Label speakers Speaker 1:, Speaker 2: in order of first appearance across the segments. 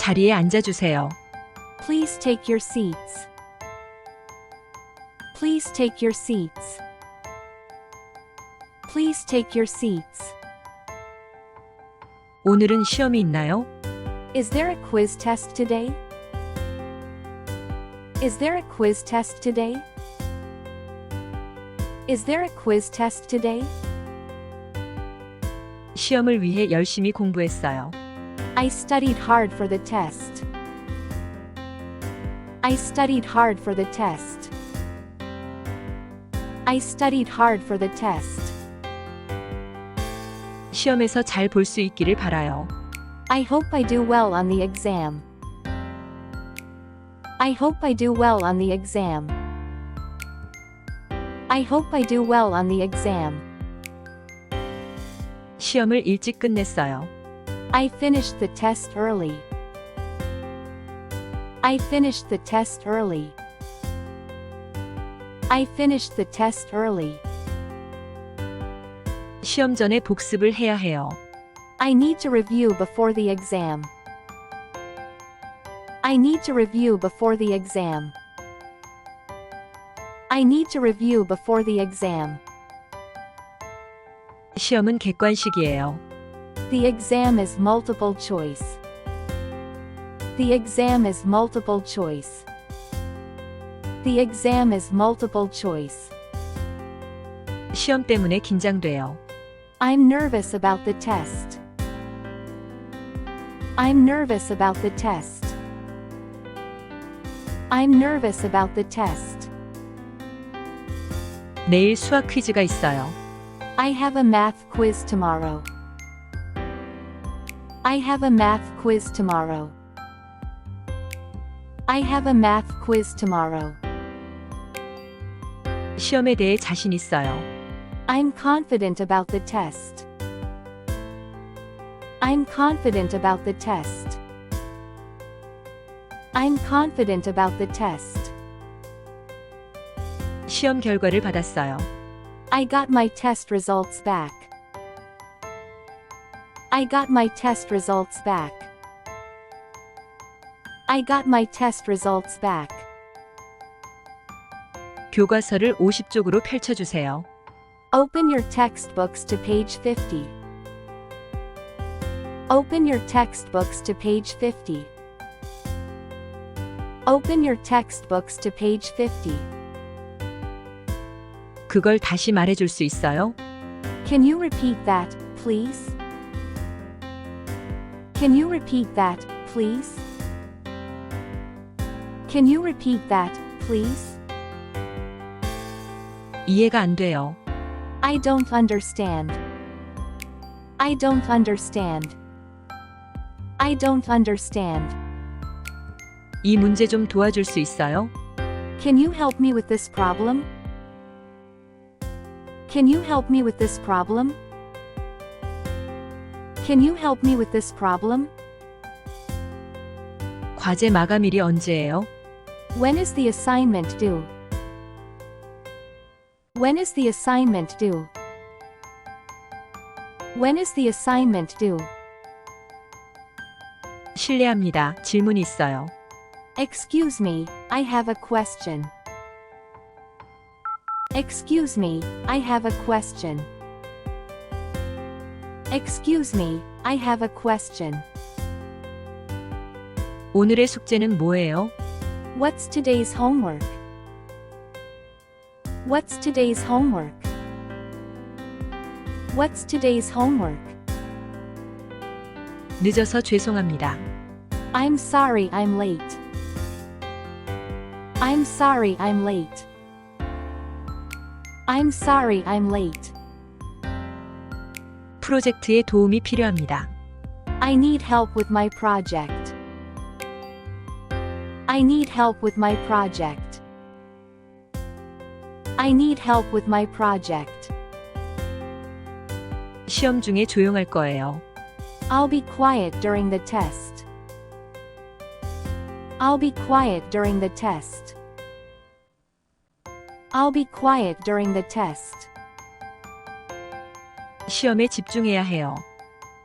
Speaker 1: 자리에 앉아주세요.
Speaker 2: Please take your seats. Please take your seats. Please take your seats.
Speaker 1: 오늘은 시험이 있나요?
Speaker 2: Is there a quiz test today? Is there a quiz test today? Is there a quiz test today?
Speaker 1: 시험을 위해 열심히 공부했어요.
Speaker 2: I studied hard for the test. I studied hard for the test. I studied hard for the test.
Speaker 1: 시험에서 잘 볼 수 있기를 바라요.
Speaker 2: I hope I do well on the exam. I hope I do well on the exam. I hope I do well on the exam.
Speaker 1: 시험을 일찍 끝냈어요.
Speaker 2: I finished the test early. I finished the test early. I finished the test early.
Speaker 1: 시험 전에 복습을 해야 해요.
Speaker 2: I need to review before the exam. I need to review before the exam. I need to review before the exam.
Speaker 1: 시험은 객관식이에요.
Speaker 2: The exam is multiple choice. The exam is multiple choice. The exam is multiple choice.
Speaker 1: 시험 때문에 긴장돼요.
Speaker 2: I'm nervous about the test. I'm nervous about the test. I'm nervous about the test.
Speaker 1: 내일 수학 퀴즈가 있어요.
Speaker 2: I have a math quiz tomorrow. I have a math quiz tomorrow. I have a math quiz tomorrow.
Speaker 1: 시험에 대해 자신 있어요.
Speaker 2: I'm confident about the test. I'm confident about the test. I'm confident about the test.
Speaker 1: 시험 결과를 받았어요.
Speaker 2: I got my test results back. I got my test results back. I got my test results back.
Speaker 1: 교과서를 50쪽으로 펼쳐주세요.
Speaker 2: Open your textbooks to page 50. Open your textbooks to page 50. Open your textbooks to page 50.
Speaker 1: 그걸 다시 말해줄 수 있어요?
Speaker 2: Can you repeat that, please? Can you repeat that, please? Can you repeat that, please?
Speaker 1: 이해가 안 돼요.
Speaker 2: I don't understand. I don't understand. I don't understand.
Speaker 1: 이 문제 좀 도와줄 수 있어요?
Speaker 2: Can you help me with this problem? Can you help me with this problem? Can you help me with this problem?
Speaker 1: 과제 마감일이 언제예요?
Speaker 2: When is the assignment due? When is the assignment due? When is the assignment due?
Speaker 1: 실례합니다. 질문이 있어요.
Speaker 2: Excuse me, I have a question. Excuse me, I have a question. Excuse me, I have a question.
Speaker 1: 오늘의 숙제는 뭐예요?
Speaker 2: What's today's homework? What's today's homework? What's today's homework?
Speaker 1: 늦어서 죄송합니다.
Speaker 2: I'm sorry I'm late. I'm sorry I'm late. I'm sorry I'm late.
Speaker 1: 프로젝트에 도움이 필요합니다.
Speaker 2: I need help with my project. I need help with my project. I need help with my project.
Speaker 1: 시험 중에 조용할 거예요.
Speaker 2: I'll be quiet during the test. I'll be quiet during the test. I'll be quiet during the test.
Speaker 1: 시험에 집중해야 해요.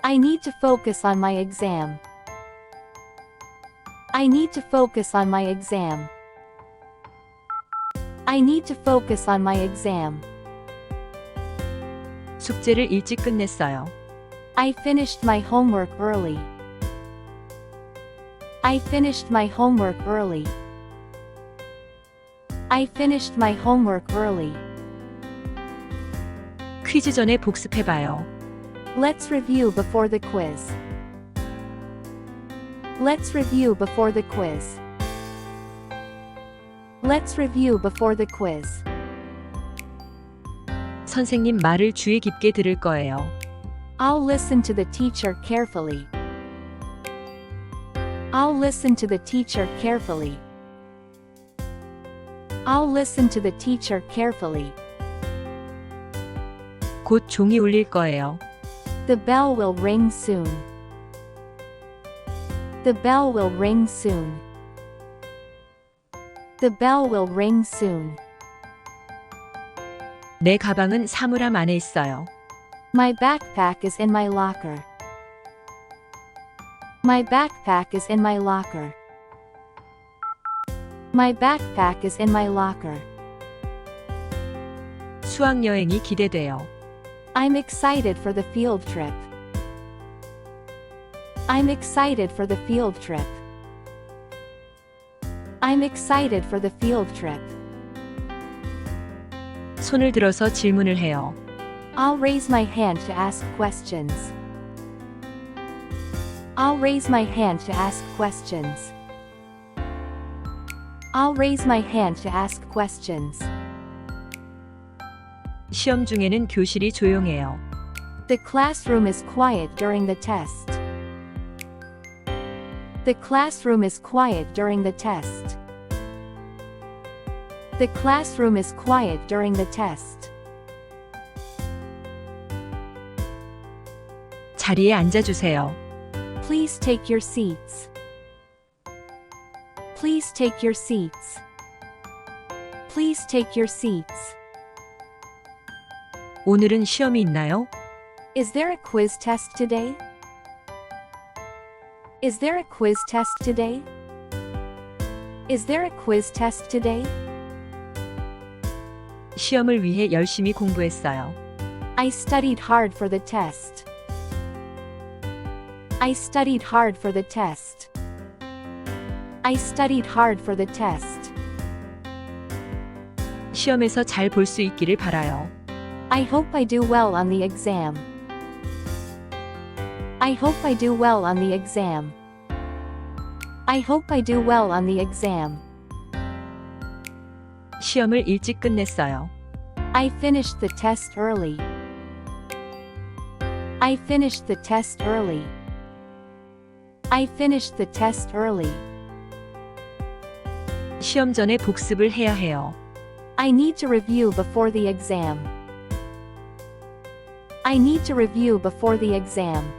Speaker 2: I need to focus on my exam. I need to focus on my exam. I need to focus on my exam.
Speaker 1: 숙제를 일찍 끝냈어요.
Speaker 2: I finished my homework early. I finished my homework early. I finished my homework early.
Speaker 1: 퀴즈 전에 복습해봐요.
Speaker 2: Let's review before the quiz. Let's review before the quiz. Let's review before the quiz.
Speaker 1: 선생님 말을 주의 깊게 들을 거예요.
Speaker 2: I'll listen to the teacher carefully. I'll listen to the teacher carefully. I'll listen to the teacher carefully.
Speaker 1: 곧 종이 울릴 거예요.
Speaker 2: The bell will ring soon. The bell will ring soon. The bell will ring soon.
Speaker 1: 내 가방은 사물함 안에 있어요.
Speaker 2: My backpack is in my locker. My backpack is in my locker. My backpack is in my locker.
Speaker 1: 수학 여행이 기대돼요.
Speaker 2: I'm excited for the field trip. I'm excited for the field trip. I'm excited for the field trip.
Speaker 1: 손을 들어서 질문을 해요.
Speaker 2: I'll raise my hand to ask questions. I'll raise my hand to ask questions. I'll raise my hand to ask questions.
Speaker 1: 시험 중에는 교실이 조용해요.
Speaker 2: The classroom is quiet during the test. The classroom is quiet during the test. The classroom is quiet during the test.
Speaker 1: 자리에 앉아주세요.
Speaker 2: Please take your seats. Please take your seats. Please take your seats.
Speaker 1: 오늘은 시험이 있나요?
Speaker 2: Is there a quiz test today? Is there a quiz test today? Is there a quiz test today?
Speaker 1: 시험을 위해 열심히 공부했어요.
Speaker 2: I studied hard for the test. I studied hard for the test. I studied hard for the test.
Speaker 1: 시험에서 잘 볼 수 있기를 바라요.
Speaker 2: I hope I do well on the exam. I hope I do well on the exam. I hope I do well on the exam.
Speaker 1: 시험을 일찍 끝냈어요.
Speaker 2: I finished the test early. I finished the test early. I finished the test early.
Speaker 1: 시험 전에 복습을 해야 해요.
Speaker 2: I need to review before the exam. I need to review before the exam.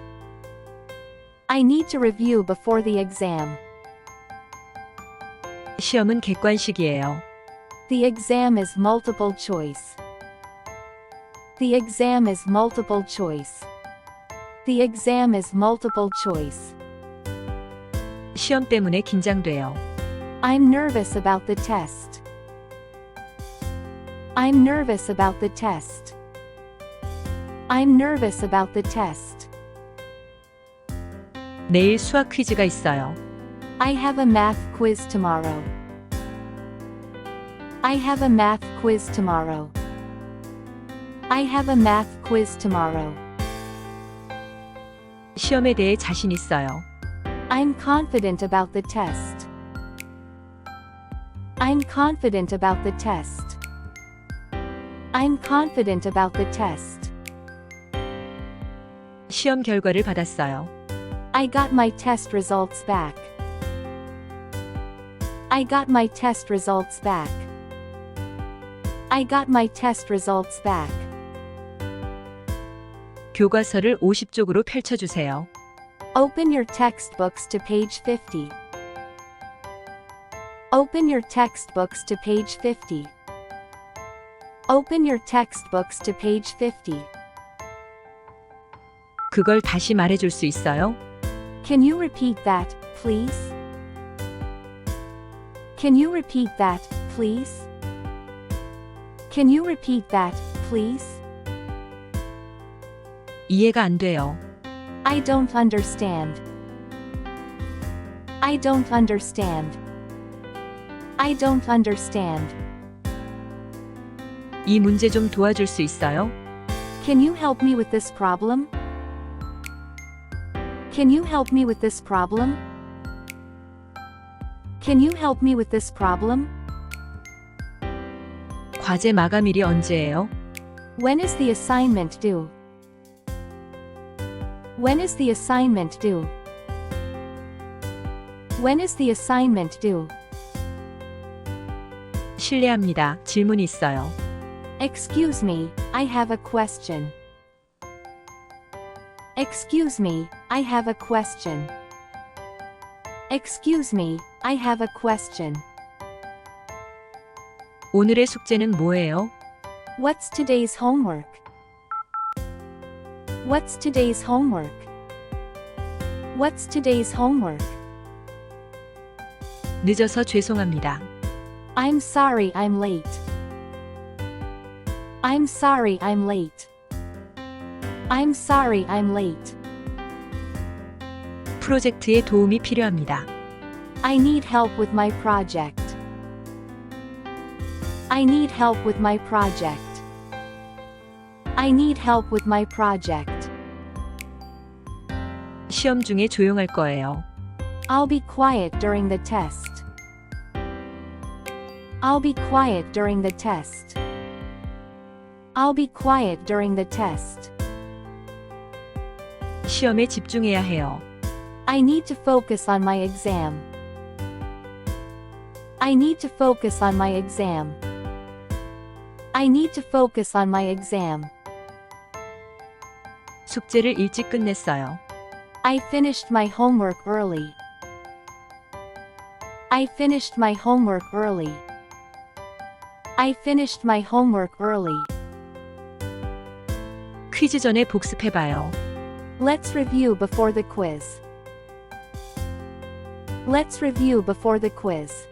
Speaker 2: I need to review before the exam.
Speaker 1: 시험은 객관식이에요.
Speaker 2: The exam is multiple choice. The exam is multiple choice. The exam is multiple choice.
Speaker 1: 시험 때문에 긴장돼요.
Speaker 2: I'm nervous about the test. I'm nervous about the test. I'm nervous about the test.
Speaker 1: 내일 수학 퀴즈가 있어요.
Speaker 2: I have a math quiz tomorrow. I have a math quiz tomorrow. I have a math quiz tomorrow.
Speaker 1: 시험에 대해 자신 있어요.
Speaker 2: I'm confident about the test. I'm confident about the test. I'm confident about the test.
Speaker 1: 시험 결과를 받았어요.
Speaker 2: I got my test results back. I got my test results back. I got my test results back.
Speaker 1: 교과서를 50쪽으로 펼쳐주세요.
Speaker 2: Open your textbooks to page 50. Open your textbooks to page 50. Open your textbooks to page 50.
Speaker 1: 그걸 다시 말해줄 수 있어요?
Speaker 2: Can you repeat that, please? Can you repeat that, please? Can you repeat that, please?
Speaker 1: 이해가 안 돼요.
Speaker 2: I don't understand. I don't understand. I don't understand.
Speaker 1: 이 문제 좀 도와줄 수 있어요?
Speaker 2: Can you help me with this problem? Can you help me with this problem? Can you help me with this problem?
Speaker 1: 과제 마감일이 언제예요?
Speaker 2: When is the assignment due? When is the assignment due? When is the assignment due?
Speaker 1: 실례합니다. 질문이 있어요.
Speaker 2: Excuse me, I have a question. Excuse me, I have a question. Excuse me, I have a question.
Speaker 1: 오늘의 숙제는 뭐예요?
Speaker 2: What's today's homework? What's today's homework? What's today's homework?
Speaker 1: 늦어서 죄송합니다.
Speaker 2: I'm sorry I'm late. I'm sorry I'm late. I'm sorry I'm late.
Speaker 1: 프로젝트에 도움이 필요합니다.
Speaker 2: I need help with my project. I need help with my project. I need help with my project.
Speaker 1: 시험 중에 조용할 거예요.
Speaker 2: I'll be quiet during the test. I'll be quiet during the test. I'll be quiet during the test.
Speaker 1: 시험에 집중해야 해요.
Speaker 2: I need to focus on my exam. I need to focus on my exam. I need to focus on my exam.
Speaker 1: 숙제를 일찍 끝냈어요.
Speaker 2: I finished my homework early. I finished my homework early. I finished my homework early.
Speaker 1: 퀴즈 전에 복습해봐요.
Speaker 2: Let's review before the quiz. Let's review before the quiz.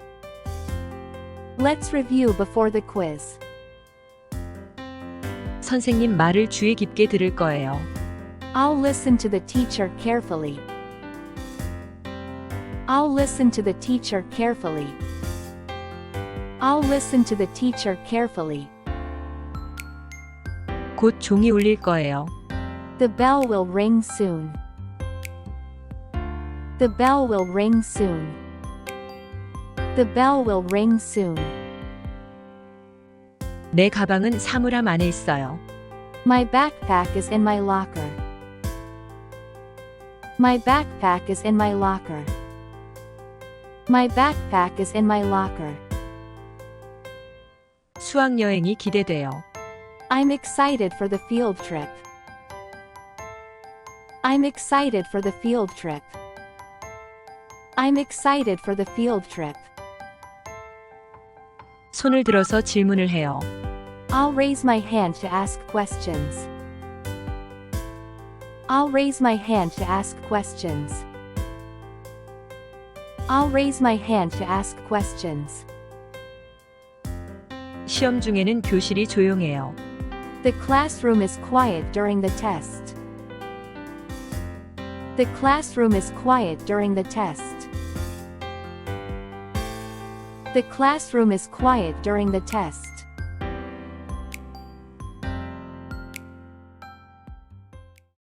Speaker 2: Let's review before the quiz.
Speaker 1: 선생님 말을 주의 깊게 들을 거예요.
Speaker 2: I'll listen to the teacher carefully. I'll listen to the teacher carefully. I'll listen to the teacher carefully.
Speaker 1: 곧 종이 울릴 거예요.
Speaker 2: The bell will ring soon. The bell will ring soon. The bell will ring soon.
Speaker 1: 내 가방은 사물함 안에 있어요.
Speaker 2: My backpack is in my locker. My backpack is in my locker. My backpack is in my locker.
Speaker 1: 수학 여행이 기대돼요.
Speaker 2: I'm excited for the field trip. I'm excited for the field trip. I'm excited for the field trip.
Speaker 1: 손을 들어서 질문을 해요.
Speaker 2: I'll raise my hand to ask questions. I'll raise my hand to ask questions. I'll raise my hand to ask questions.
Speaker 1: 시험 중에는 교실이 조용해요.
Speaker 2: The classroom is quiet during the test. The classroom is quiet during the test. The classroom is quiet during the test.